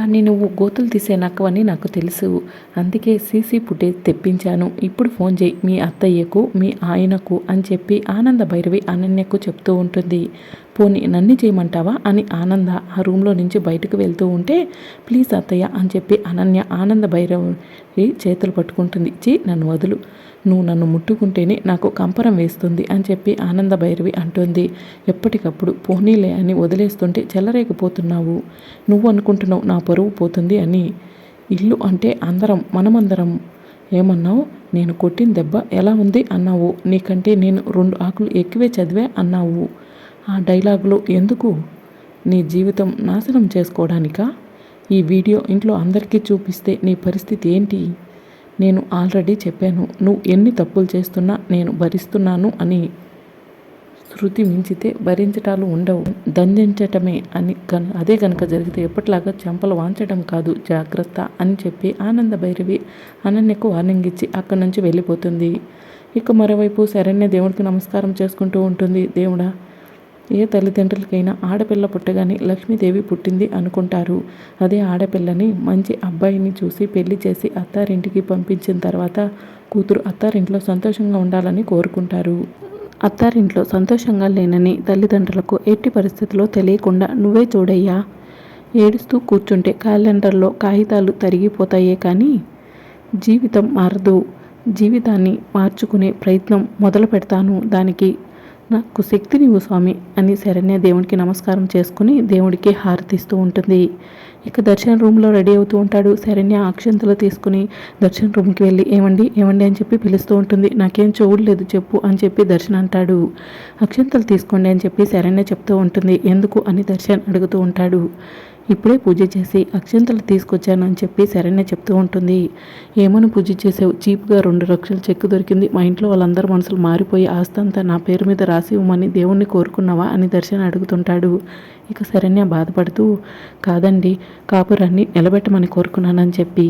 కానీ నువ్వు గోతులు తీసే నక్కవని నాకు తెలుసు. అందుకే సీసీ ఫుటేజ్ తెప్పించాను. ఇప్పుడు ఫోన్ చేయి మీ అత్తయ్యకు మీ ఆయనకు అని చెప్పి ఆనంద భైరవి అనన్యకు చెప్తూ ఉంటుంది. పోనీ నన్ను చేయమంటావా? అని ఆనంద ఆ రూమ్లో నుంచి బయటకు వెళ్తూ ఉంటే ప్లీజ్ అత్తయ్య అని చెప్పి అనన్య ఆనంద భైరవి చేతులు పట్టుకుంటుంది. చీ నన్ను వదులు. నువ్వు నన్ను ముట్టుకుంటేనే నాకు కంపరం వేస్తుంది అని చెప్పి ఆనంద భైరవి అంటుంది. ఎప్పటికప్పుడు పోనీలే అని వదిలేస్తుంటే చెల్లరేకపోతున్నావు నువ్వు అనుకుంటున్నావు నా పరువు పోతుంది అని. ఇల్లు అంటే అందరం మనమందరం ఏమన్నావు? నేను కొట్టిన దెబ్బ ఎలా ఉంది అన్నావు? నీకంటే నేను రెండు ఆకులు ఎక్కువే చదివే అన్నావు. ఆ డైలాగులు ఎందుకు? నీ జీవితం నాశనం చేసుకోవడానికా? ఈ వీడియో ఇంట్లో అందరికీ చూపిస్తే నీ పరిస్థితి ఏంటి? నేను ఆల్రెడీ చెప్పాను నువ్వు ఎన్ని తప్పులు చేస్తున్నా నేను భరిస్తున్నాను అని. శృతి మించితే భరించటాలు ఉండవు. దంజించటమే అని కన్ అదే కనుక జరిగితే ఎప్పటిలాగా చెంపలు వాంచడం కాదు జాగ్రత్త అని చెప్పి ఆనంద భైరవి అనన్యకు వార్నింగ్ ఇచ్చి అక్కడి నుంచి వెళ్ళిపోతుంది. ఇక మరోవైపు శరణ్య దేవుడికి నమస్కారం చేసుకుంటూ ఉంటుంది. దేవుడా ఏ తల్లిదండ్రులకైనా ఆడపిల్ల పుట్టగానే లక్ష్మీదేవి పుట్టింది అనుకుంటారు. అదే ఆడపిల్లని మంచి అబ్బాయిని చూసి పెళ్ళి చేసి అత్తారింటికి పంపించిన తర్వాత కూతురు అత్తారింట్లో సంతోషంగా ఉండాలని కోరుకుంటారు. అత్తారింట్లో సంతోషంగా లేనని తల్లిదండ్రులకు ఎట్టి పరిస్థితుల్లో తెలియకుండా నువ్వే చూడయ్యా. ఏడుస్తూ కూర్చుంటే క్యాలెండర్లో కాగితాలు తరిగిపోతాయే కానీ జీవితం మారదు. జీవితాన్ని మార్చుకునే ప్రయత్నం మొదలు పెడతాను దానికి నాకు శక్తినివ్వు స్వామి అని శరణ్య దేవునికి నమస్కారం చేసుకుని దేవుడికి హారతిస్తూ ఉంటుంది. ఇక దర్శన రూమ్లో రెడీ అవుతూ ఉంటాడు శరణ్య అక్షంతలు తీసుకుని దర్శన రూమ్కి వెళ్ళి ఏమండి ఏమండి? అని చెప్పి పిలుస్తూ ఉంటుంది. నాకేం చూడలేదు చెప్పు అని చెప్పి దర్శన్ అంటాడు. అక్షంతలు తీసుకోండి అని చెప్పి శరణ్య చెప్తూ ఉంటుంది. ఎందుకు? అని దర్శన్ అడుగుతూ ఉంటాడు. ఇప్పుడే పూజ చేసి అక్షంతలు తీసుకొచ్చాను అని చెప్పి శరణ్య చెప్తూ ఉంటుంది. ఏమని పూజ చేసావు చీప్గా రెండు లక్షల చెక్కు దొరికింది. మా ఇంట్లో వాళ్ళందరూ మనసులు మారిపోయి ఆస్తంతా నా పేరు మీద రాసి ఇవ్వమని దేవుణ్ణి కోరుకున్నావా అని దర్శన అడుగుతుంటాడు. ఇక శరణ్య బాధపడుతూ కాదండి కాపురాన్ని నిలబెట్టమని కోరుకున్నానని చెప్పి.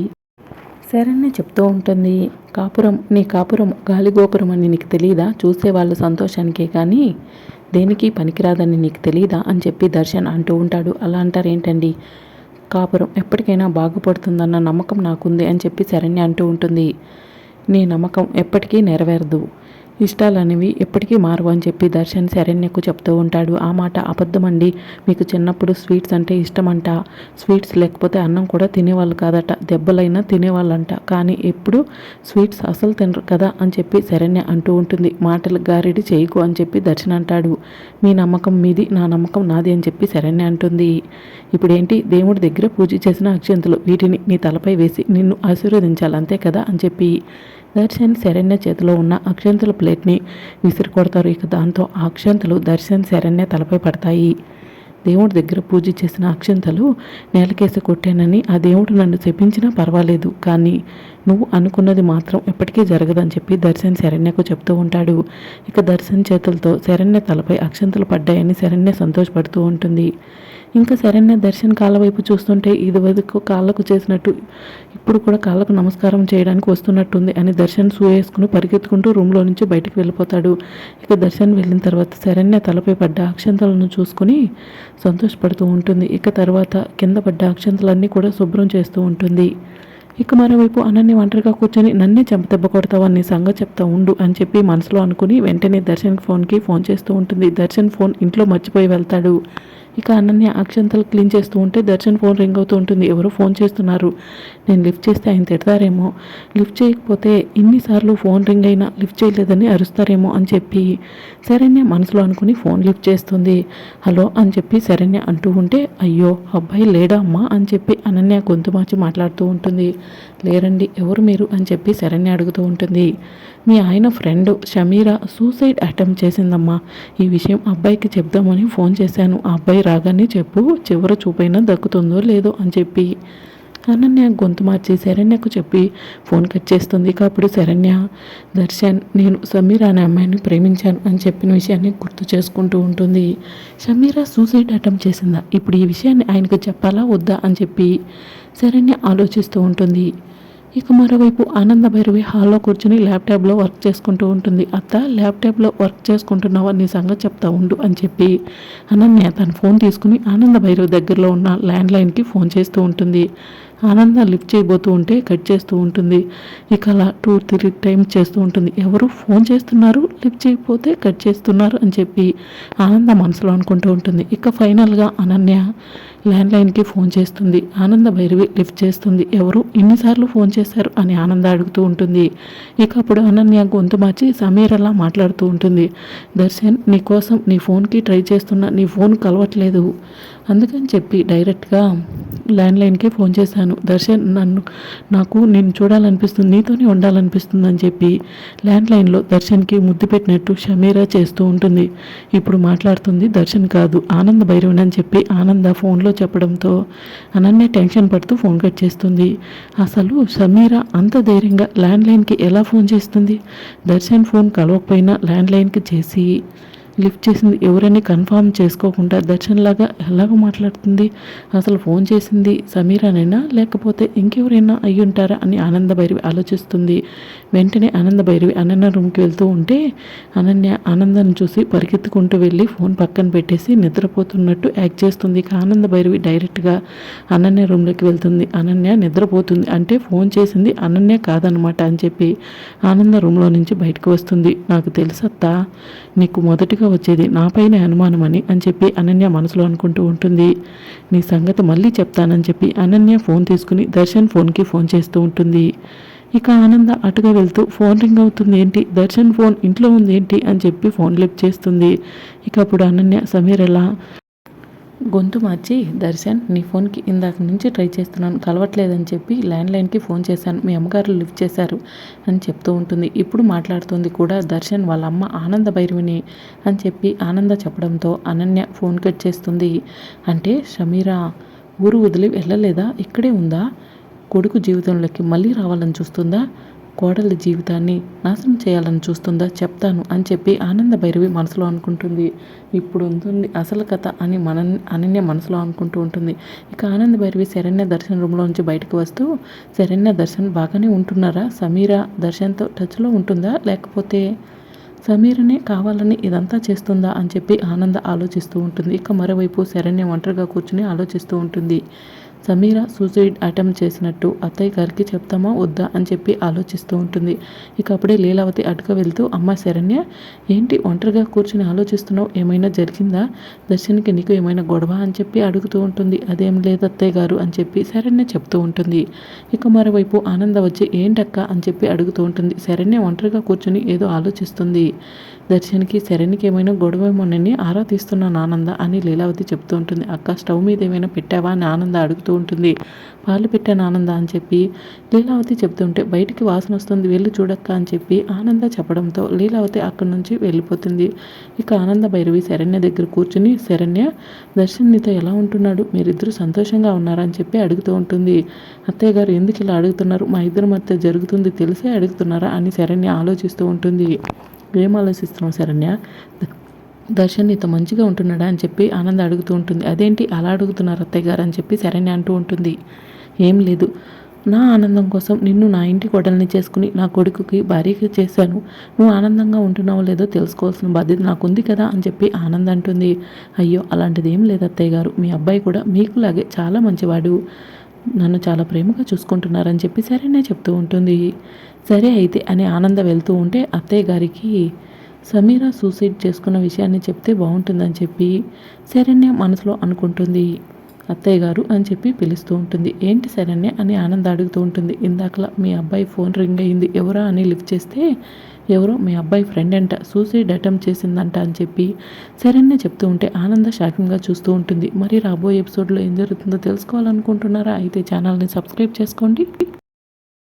శరణ్య చెప్తూ ఉంటుంది కాపురం నీ కాపురం గాలిగోపురం అని నీకు తెలియదా చూసే వాళ్ళ సంతోషానికే కానీ దేనికి పనికిరాదని నీకు తెలియదా అని చెప్పి దర్శన్ అంటూ ఉంటాడు. అలా అంటారేంటండి? కాపురం ఎప్పటికైనా బాగుపడుతుందన్న నమ్మకం నాకుంది అని చెప్పి శరణ్య అంటూ ఉంటుంది. నీ నమ్మకం ఎప్పటికీ నెరవేరదు. ఇష్టాలు అనేవి ఎప్పటికీ మారవు అని చెప్పి దర్శన్ శరణ్యకు చెప్తూ ఉంటాడు. ఆ మాట అబద్ధమండి. మీకు చిన్నప్పుడు స్వీట్స్ అంటే ఇష్టమంట. స్వీట్స్ లేకపోతే అన్నం కూడా తినేవాళ్ళు కాదట. దెబ్బలైనా తినేవాళ్ళంట. కానీ ఎప్పుడు స్వీట్స్ అసలు తినరు కదా అని చెప్పి శరణ్య అంటూ ఉంటుంది. మాటలు గారెడి చేయకు అని చెప్పి దర్శన్ అంటాడు. మీ నమ్మకం మీది నా నమ్మకం నాది అని చెప్పి శరణ్య అంటుంది. ఇప్పుడేంటి? దేవుడి దగ్గర పూజ చేసిన అక్షంతలు. వీటిని నీ తలపై వేసి నిన్ను ఆశీర్వదించాలి. అంతే కదా అని చెప్పి దర్శన్ శరణ్య చేతిలో ఉన్న అక్షంతల ప్లేట్ని విసిరి కొడతారు ఇక దాంతో ఆ అక్షంతలు దర్శన్ శరణ్య తలపై పడతాయి. దేవుడి దగ్గర పూజ చేసిన అక్షంతలు నేలకేసి కొట్టానని ఆ దేవుడు నన్ను చెప్పించినా పర్వాలేదు. కానీ నువ్వు అనుకున్నది మాత్రం ఎప్పటికీ జరగదని చెప్పి దర్శన్ శరణ్యకు చెప్తూ ఉంటాడు. ఇక దర్శన్ చేతులతో శరణ్య తలపై అక్షంతలు పడ్డాయని శరణ్య సంతోషపడుతూ ఉంటుంది. ఇంకా శరణ్య దర్శన్ కాళ్ళ వైపు చూస్తుంటే ఇది వరకు కాళ్ళకు చేసినట్టు ఇప్పుడు కూడా కాళ్ళకు నమస్కారం చేయడానికి వస్తున్నట్టుంది అని దర్శన్ సూ వేసుకుని పరిగెత్తుకుంటూ రూమ్లో నుంచి బయటకు వెళ్ళిపోతాడు. ఇక దర్శన్ వెళ్ళిన తర్వాత శరణ్య తలపై పడ్డ అక్షంతలను చూసుకుని సంతోషపడుతూ ఉంటుంది. ఇక తర్వాత కింద పడ్డ అక్షంతలన్నీ కూడా శుభ్రం చేస్తూ ఉంటుంది. ఇక మరోవైపు అనన్ని ఒంటరిగా కూర్చొని నన్నే చెంపదెబ్బ కొడతావని సంగతి చెప్తా ఉండు అని చెప్పి మనసులో అనుకుని వెంటనే దర్శన్ ఫోన్కి ఫోన్ చేస్తూ ఉంటుంది. దర్శన్ ఫోన్ ఇంట్లో మర్చిపోయి వెళ్తాడు. ఇక అనన్య అక్షంతలు క్లీన్ చేస్తూ ఉంటే దర్శన్ ఫోన్ రింగ్ అవుతూ ఉంటుంది. ఎవరో ఫోన్ చేస్తున్నారు. నేను లిఫ్ట్ చేస్తే ఆయన తిడతారేమో. లిఫ్ట్ చేయకపోతే ఇన్నిసార్లు ఫోన్ రింగ్ అయినా లిఫ్ట్ చేయలేదని అరుస్తారేమో అని చెప్పి శరణ్య మనసులో అనుకుని ఫోన్ లిఫ్ట్ చేస్తుంది. హలో అని చెప్పి శరణ్య అంటూ ఉంటే అయ్యో అబ్బాయి లేడా అమ్మా అని చెప్పి అనన్య గొంతు మార్చి మాట్లాడుతూ ఉంటుంది. లేరండి ఎవరు మీరు అని చెప్పి శరణ్య అడుగుతూ ఉంటుంది. మీ ఆయన ఫ్రెండ్ షమీరా సూసైడ్ అటెంప్ట్ చేసిందమ్మా. ఈ విషయం అబ్బాయికి చెప్దామని ఫోన్ చేశాను. ఆ అబ్బాయి రాగానే చెప్పు చివర చూపైనా దక్కుతుందో లేదో అని చెప్పి. అనన్య గొంతు మార్చి శరణ్యకు చెప్పి ఫోన్ కట్ చేస్తుంది. ఇక అప్పుడు శరణ్య దర్శన్ నేను సమీర అనే అమ్మాయిని ప్రేమించాను అని చెప్పిన విషయాన్ని గుర్తు చేసుకుంటూ ఉంటుంది. సమీర సూసైడ్ అటెంప్ట్ చేసిందా? ఇప్పుడు ఈ విషయాన్ని ఆయనకు చెప్పాలా వద్దా అని చెప్పి శరణ్య ఆలోచిస్తూ ఉంటుంది. ఇక మరోవైపు ఆనంద భైరవి హాల్లో కూర్చుని ల్యాప్టాప్లో వర్క్ చేసుకుంటూ ఉంటుంది. అత్త ల్యాప్టాప్లో వర్క్ చేసుకుంటున్నావా? నీ సంగతి చెప్తా ఉండు అని చెప్పి అనన్య తన ఫోన్ తీసుకుని ఆనంద భైరవి దగ్గరలో ఉన్న ల్యాండ్లైన్కి ఫోన్ చేస్తూ ఉంటుంది. ఆనంద లిఫ్ట్ చేయబోతూ ఉంటే కట్ చేస్తూ ఉంటుంది. ఇక అలా టూ త్రీ టైమ్స్ చేస్తూ ఉంటుంది. ఎవరు ఫోన్ చేస్తున్నారు? లిఫ్ట్ చేయకపోతే కట్ చేస్తున్నారు అని చెప్పి ఆనంద మనసులో అనుకుంటూ ఉంటుంది. ఇక ఫైనల్గా అనన్య ల్యాండ్లైన్కి ఫోన్ చేస్తుంది. ఆనంద భైరవి లిఫ్ట్ చేస్తుంది. ఎవరు? ఇన్నిసార్లు ఫోన్ చేశారు? అని ఆనంద అడుగుతూ ఉంటుంది. ఇక అప్పుడు అనన్య గొంతు మార్చి సమీర్ అలా మాట్లాడుతూ ఉంటుంది. దర్శన్ నీ కోసం నీ ఫోన్కి ట్రై చేస్తున్నా నీ ఫోన్ కలవట్లేదు. అందుకని చెప్పి డైరెక్ట్గా ల్యాండ్లైన్కే ఫోన్ చేశాను. దర్శన్ నన్ను నాకు నేను చూడాలనిపిస్తుంది నీతోనే ఉండాలనిపిస్తుంది అని చెప్పి ల్యాండ్లైన్లో దర్శన్కి ముద్దు పెట్టినట్టు షమీరా చేస్తూ ఉంటుంది. ఇప్పుడు మాట్లాడుతుంది దర్శన్ కాదు ఆనంద భైరవన్ అని చెప్పి ఆనంద ఫోన్లో చెప్పడంతో అనన్య టెన్షన్ పడుతూ ఫోన్ కట్ చేస్తుంది. అసలు సమీరా అంత ధైర్యంగా ల్యాండ్లైన్కి ఎలా ఫోన్ చేస్తుంది? దర్శన్ ఫోన్ కలవకపోయినా ల్యాండ్లైన్కి చేసి లిఫ్ట్ చేసింది. ఎవరని కన్ఫామ్ చేసుకోకుండా దర్శన్ లాగా ఎలాగో మాట్లాడుతుంది. అసలు ఫోన్ చేసింది సమీరానైనా? లేకపోతే ఇంకెవరైనా అయ్యి ఉంటారా అని ఆనంద భైరవి ఆలోచిస్తుంది. వెంటనే ఆనంద భైరవి అనన్య రూమ్కి వెళ్తూ ఉంటే అనన్య ఆనందాన్ని చూసి పరిగెత్తుకుంటూ వెళ్ళి ఫోన్ పక్కన పెట్టేసి నిద్రపోతున్నట్టు యాక్ట్ చేస్తుంది. ఆనంద భైరవి డైరెక్ట్గా అనన్య రూమ్లోకి వెళ్తుంది. అనన్య నిద్రపోతుంది. అంటే ఫోన్ చేసింది అనన్య కాదనమాట అని చెప్పి ఆనంద రూమ్లో నుంచి బయటకు వస్తుంది. నాకు తెలుసత్తా నీకు మొదటిగా వచ్చేది నాపైనే అనుమానం అని అని చెప్పి అనన్య మనసులో అనుకుంటూ ఉంటుంది. నీ సంగతి మళ్ళీ చెప్తానని చెప్పి అనన్య ఫోన్ తీసుకుని దర్శన్ ఫోన్కి ఫోన్ చేస్తూ ఉంటుంది. ఇక ఆనంద అటుగా వెళ్తూ ఫోన్ రింగ్ అవుతుంది ఏంటి? దర్శన్ ఫోన్ ఇంట్లో ఉంది ఏంటి? అని చెప్పి ఫోన్ లిఫ్ట్ చేస్తుంది. ఇక అప్పుడు అనన్య సమీర్ ఎలా? గొంతు మార్చి దర్శన్ నీ ఫోన్కి ఇందాక నుంచి ట్రై చేస్తున్నాను. కలవట్లేదని చెప్పి ల్యాండ్లైన్కి ఫోన్ చేశాను. మీ అమ్మగారు లిఫ్ట్ చేశారు అని చెప్తూ ఉంటుంది. ఇప్పుడు మాట్లాడుతుంది కూడా దర్శన్ వాళ్ళ అమ్మ ఆనంద భైరవిని అని చెప్పి ఆనంద చెప్పడంతో అనన్య ఫోన్ కట్ చేస్తుంది. అంటే షమీరా ఊరు వదిలి వెళ్ళలేదా? ఇక్కడే ఉందా? కొడుకు జీవితంలోకి మళ్ళీ రావాలని చూస్తుందా? కోడలి జీవితాన్ని నాశనం చేయాలని చూస్తుందా చెప్తాను అని చెప్పి ఆనంద భైరవి మనసులో అనుకుంటుంది. ఇప్పుడు ఉంటుంది అసలు కథ అని మన అనన్య మనసులో అనుకుంటూ ఉంటుంది. ఇక ఆనంద భైరవి శరణ్య దర్శన రూమ్లో నుంచి బయటకు వస్తూ శరణ్య దర్శన్ బాగానే ఉంటున్నారా? సమీర దర్శన్తో టచ్లో ఉంటుందా? లేకపోతే సమీరనే కావాలని ఇదంతా చేస్తుందా? అని చెప్పి ఆనంద ఆలోచిస్తూ ఉంటుంది. ఇక మరోవైపు శరణ్య ఒంటరిగా కూర్చుని ఆలోచిస్తూ ఉంటుంది. సమీర సూసైడ్ అటెంప్ట్ చేసినట్టు అత్తయ్య గారికి చెప్తామా వద్దా అని చెప్పి ఆలోచిస్తూ ఉంటుంది. ఇక అప్పుడే లీలావతి అటుక వెళ్తూ అమ్మ శరణ్య ఏంటి ఒంటరిగా కూర్చుని ఆలోచిస్తున్నావు? ఏమైనా జరిగిందా? దర్శన్కి నీకు ఏమైనా గొడవ? అని చెప్పి అడుగుతూ ఉంటుంది. అదేం లేదు అత్తయ్య గారు అని చెప్పి శరణ్య చెప్తూ ఉంటుంది. ఇక మరోవైపు ఆనంద వచ్చి ఏంటక్క? అని చెప్పి అడుగుతూ ఉంటుంది. శరణ్య ఒంటరిగా కూర్చుని ఏదో ఆలోచిస్తుంది. దర్శన్కి శరణ్యకి ఏమైనా గొడవేమోనని ఆరా తీస్తున్నాను ఆనంద అని లీలావతి చెప్తూ ఉంటుంది. అక్క స్టవ్ మీద ఏమైనా పెట్టావా? అని ఆనంద అడుగుతూ ఉంటుంది. పాలు పెట్టాను ఆనంద అని చెప్పి లీలావతి చెప్తుంటే బయటికి వాసన వస్తుంది. వెళ్ళి చూడక్క అని చెప్పి ఆనంద చెప్పడంతో లీలావతి అక్కడి నుంచి వెళ్ళిపోతుంది. ఇక ఆనంద భైరవి శరణ్య దగ్గర కూర్చుని శరణ్య దర్శన్ నీతో ఎలా ఉంటున్నాడు? మీరిద్దరూ సంతోషంగా ఉన్నారని చెప్పి అడుగుతూ ఉంటుంది. అత్తయ్య గారు ఎందుకు ఇలా అడుగుతున్నారు? మా ఇద్దరి మధ్య జరుగుతుంది తెలిసే అడుగుతున్నారా? అని శరణ్య ఆలోచిస్తూ ఉంటుంది. ఏం ఆలోచిస్తున్నావు శరణ్య? దర్శన్ నీతో మంచిగా ఉంటున్నాడా అని చెప్పి ఆనంద్ అడుగుతూ ఉంటుంది. అదేంటి అలా అడుగుతున్నారు అత్తయ్య గారు? అని చెప్పి శరణ్య అంటూ ఉంటుంది. ఏం లేదు. నా ఆనందం కోసం నిన్ను నా ఇంటి కొడల్ని చేసుకుని నా కొడుకుకి భార్యకి చేశాను. నువ్వు ఆనందంగా ఉంటున్నావో లేదో తెలుసుకోవాల్సిన బాధ్యత నాకుంది కదా అని చెప్పి ఆనంద్ అంటుంది. అయ్యో అలాంటిది ఏం లేదు అత్తయ్య గారు. మీ అబ్బాయి కూడా మీకులాగే చాలా మంచివాడు. నన్ను చాలా ప్రేమగా చూసుకుంటున్నారని చెప్పి సరేనే చెప్తూ ఉంటుంది. సరే అయితే అని ఆనంద వెళ్తూ ఉంటే అత్తయ్య గారికి సమీర సూసైడ్ చేసుకున్న విషయాన్ని చెప్తే బాగుంటుందని చెప్పి శరణ్య మనసులో అనుకుంటుంది. అత్తయ్య గారు అని చెప్పి పిలుస్తూ ఉంటుంది. ఏంటి శరణ్య అని ఆనంద్ అడుగుతూ ఉంటుంది. ఇందాకలా మీ అబ్బాయి ఫోన్ రింగ్ అయింది. ఎవరా అని లిఫ్ట్ చేస్తే ఎవరో మీ అబ్బాయి ఫ్రెండ్ అంట. సూసైడ్ అటెంప్ట్ చేసిందంట అని చెప్పి శరణ్య చెప్తూ ఉంటే ఆనంద షాకింగ్గా చూస్తూ ఉంటుంది. మరి రాబోయే ఎపిసోడ్లో ఏం జరుగుతుందో తెలుసుకోవాలనుకుంటున్నారా? అయితే ఛానల్ని సబ్స్క్రైబ్ చేసుకోండి.